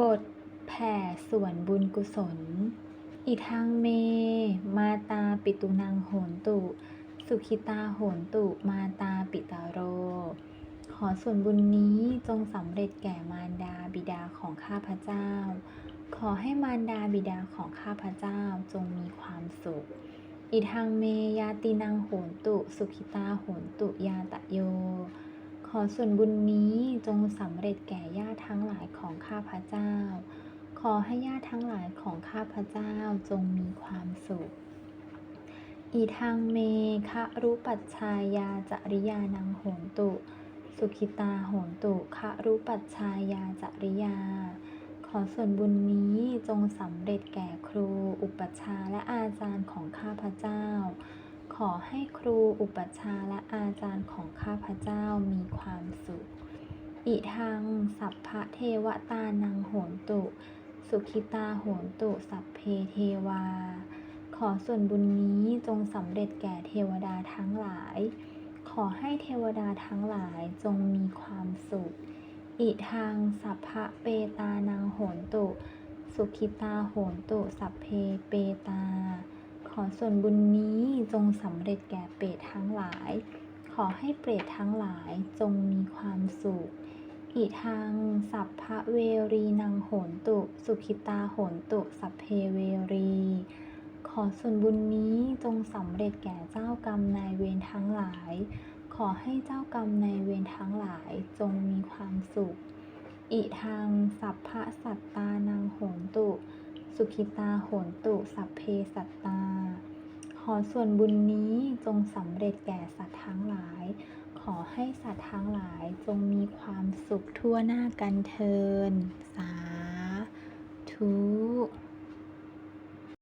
บทแผ่ส่วนบุญกุศล อิทังเม มาตาปิตุนังโหนตุ สุขิตาโหนตุมาตาปิตาโร ขอส่วนบุญนี้จงสำเร็จแก่มารดาบิดาของข้าพเจ้า ขอให้มารดาบิดาของข้าพเจ้าจงมีความสุข อิทังเมยาตินังโหนตุ สุขิตาโหนตุยาตะโย อส่วนบุญนี้จงสำเร็จแก่ญาติทั้งหลายของข้าพเจ้า ขอให้ญาติทั้งหลายของข้าพเจ้าจงมีความสุข อีทางเมคะรุปัชชายาจริยานังโหนตุ สุขิตาโหนตุคะรุปัชชายาจริยา ขอส่วนบุญนี้จงสำเร็จแก่ครูอุปัชฌาย์และอาจารย์ของข้าพเจ้า ขอให้ครูอุปชาและอาจารย์ของข้าพเจ้ามีความสุข อิทัง สัพพะเทวตานังโหนตุ สุขิตาโหนตุสัพเพเทวา ขอส่วนบุญนี้จงสำเร็จแก่เทวดาทั้งหลาย ขอให้เทวดาทั้งหลายจงมีความสุข อิทัง สัพพะเปตานังโหนตุ สุขิตาโหนตุสัพเพเปตา ขอส่วนบุญนี้จงสำเร็จแก่เปรตทั้งหลาย ขอให้เปรตทั้งหลายจงมีความสุข อิทัง สัพพะเวรีนังโหนตุ สุขิตาโหนตุ สัพเพเวรี ขอส่วนบุญนี้จงสำเร็จแก่เจ้ากรรมนายเวรทั้งหลาย ขอให้เจ้ากรรมนายเวรทั้งหลายจงมีความสุข อิทัง สัพพะสัตตานังโหนตุ สุขิตาโหนตุสัพเพสัตตา ขอส่วนบุญนี้จงสำเร็จแก่สัตว์ทั้งหลาย ขอให้สัตว์ทั้งหลายจงมีความสุขทั่วหน้ากันเทินสาธุ